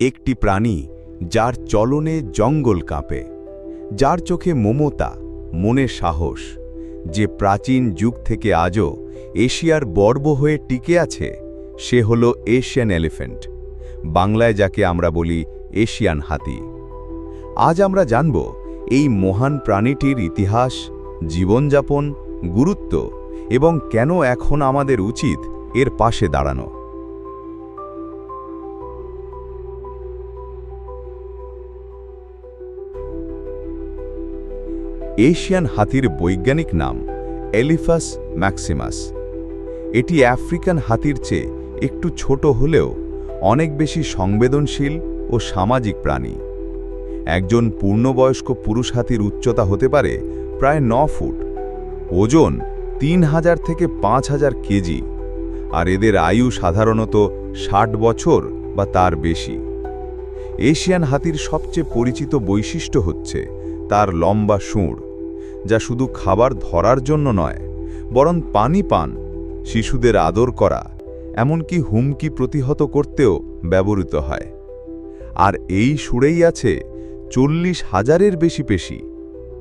একটি প্রাণী যার চলনে জঙ্গল কাঁপে, যার চোখে মমতা, মনে সাহস, যে প্রাচীন যুগ থেকে আজও এশিয়ার বর্ব হয়ে টিকে আছে, সে হল এশিয়ান এলিফ্যান্ট, বাংলায় যাকে আমরা বলি এশিয়ান হাতি। আজ আমরা জানব এই মহান প্রাণীটির ইতিহাস, জীবনযাপন, গুরুত্ব এবং কেন এখন আমাদের উচিত এর পাশে দাঁড়ানো। এশিয়ান হাতির বৈজ্ঞানিক নাম এলিফাস ম্যাক্সিমাস। এটি আফ্রিকান হাতির চেয়ে একটু ছোট হলেও অনেক বেশি সংবেদনশীল ও সামাজিক প্রাণী। একজন পূর্ণবয়স্ক পুরুষ হাতির উচ্চতা হতে পারে প্রায় ন ফুট। ওজন তিন হাজার থেকে পাঁচ হাজার কেজি। আর এদের আয়ু সাধারণত ষাট বছর বা তার বেশি। এশিয়ান হাতির সবচেয়ে পরিচিত বৈশিষ্ট্য হচ্ছে তার লম্বা সুঁড় যা শুধু খাবার ধরার জন্য নয়, বরং পানি পান, শিশুদের আদর করা, এমনকি হুমকি প্রতিহত করতেও ব্যবহৃত হয়। আর এই সুরেই আছে চল্লিশ হাজারের বেশি পেশি।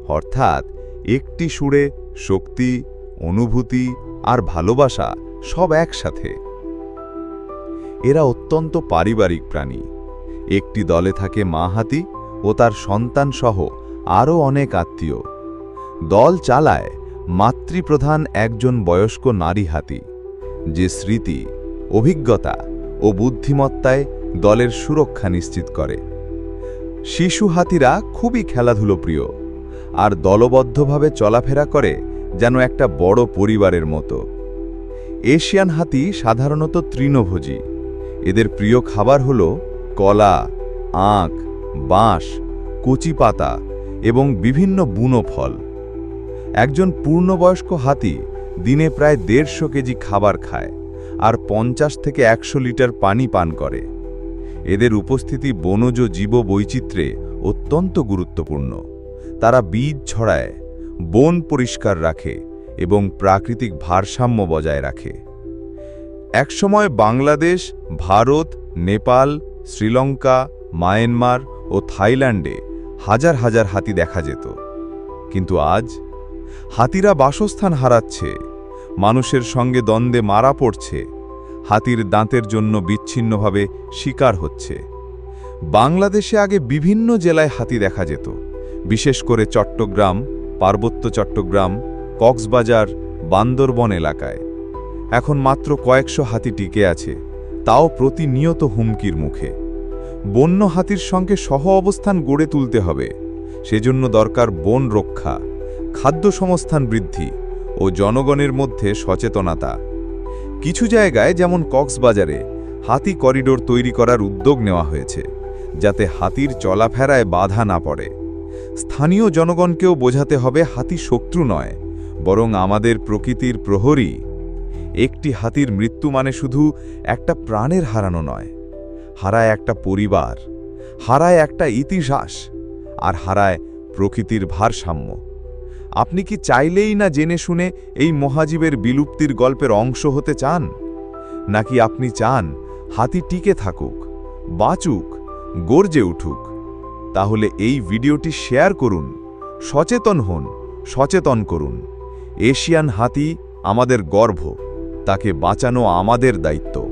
অর্থাৎ একটি সুরে শক্তি, অনুভূতি আর ভালোবাসা সব একসাথে। এরা অত্যন্ত পারিবারিক প্রাণী। একটি দলে থাকে মা হাতি ও তার সন্তানসহ আরও অনেক আত্মীয়। দল চালায় মাতৃপ্রধান একজন বয়স্ক নারী হাতি, যে স্মৃতি, অভিজ্ঞতা ও বুদ্ধিমত্তায় দলের সুরক্ষা নিশ্চিত করে। শিশু হাতিরা খুবই খেলাধুলো প্রিয়, আর দলবদ্ধভাবে চলাফেরা করে যেন একটা বড় পরিবারের মতো। এশিয়ান হাতি সাধারণত তৃণভোজী। এদের প্রিয় খাবার হল কলা, আখ, বাঁশ, কচি পাতা এবং বিভিন্ন বুনো ফল। একজন পূর্ণবয়স্ক হাতি দিনে প্রায় দেড়শো কেজি খাবার খায় আর পঞ্চাশ থেকে একশো লিটার পানি পান করে। এদের উপস্থিতি বনজ জীব বৈচিত্র্যে অত্যন্ত গুরুত্বপূর্ণ। তারা বীজ ছড়ায়, বন পরিষ্কার রাখে এবং প্রাকৃতিক ভারসাম্য বজায় রাখে। একসময় বাংলাদেশ, ভারত, নেপাল, শ্রীলঙ্কা, মায়ানমার ও থাইল্যান্ডে হাজার হাজার হাতি দেখা যেত। কিন্তু আজ হাতিরা বাসস্থান হারাচ্ছে, মানুষের সঙ্গে দ্বন্দ্বে মারা পড়ছে, হাতির দাঁতের জন্য বিচ্ছিন্নভাবে শিকার হচ্ছে। বাংলাদেশে আগে বিভিন্ন জেলায় হাতি দেখা যেত, বিশেষ করে চট্টগ্রাম, পার্বত্য চট্টগ্রাম, কক্সবাজার, বান্দরবন এলাকায়। এখন মাত্র কয়েকশো হাতি টিকে আছে, তাও প্রতিনিয়ত হুমকির মুখে। বন্য হাতির সঙ্গে সহ অবস্থান গড়ে তুলতে হবে, সেজন্য দরকার বন রক্ষা। খাদ্য সংস্থান বৃদ্ধি ও জনগণের মধ্যে সচেতনতা। কিছু জায়গায় যেমন কক্সবাজারে হাতি করিডোর তৈরি করার উদ্যোগ নেওয়া হয়েছে, যাতে হাতির চলাফেরায় বাধা না পড়ে। স্থানীয় জনগণকেও বোঝাতে হবে হাতি শত্রু নয়, বরং আমাদের প্রকৃতির প্রহরী। একটি হাতির মৃত্যু মানে শুধু একটা প্রাণের হারানো নয়, হারায় একটা পরিবার, হারায় একটা ইতিহাস, আর হারায় প্রকৃতির ভারসাম্য। আপনি কি চাইলেই না জেনে শুনে এই মহাজীবের বিলুপ্তির গল্পের অংশ হতে চান? নাকি আপনি চান হাতি টিকে থাকুক, বাঁচুক, গর্জে উঠুক? তাহলে এই ভিডিওটি শেয়ার করুন, সচেতন হন, সচেতন করুন। এশিয়ান হাতি আমাদের গর্ভ, তাকে বাঁচানো আমাদের দায়িত্ব।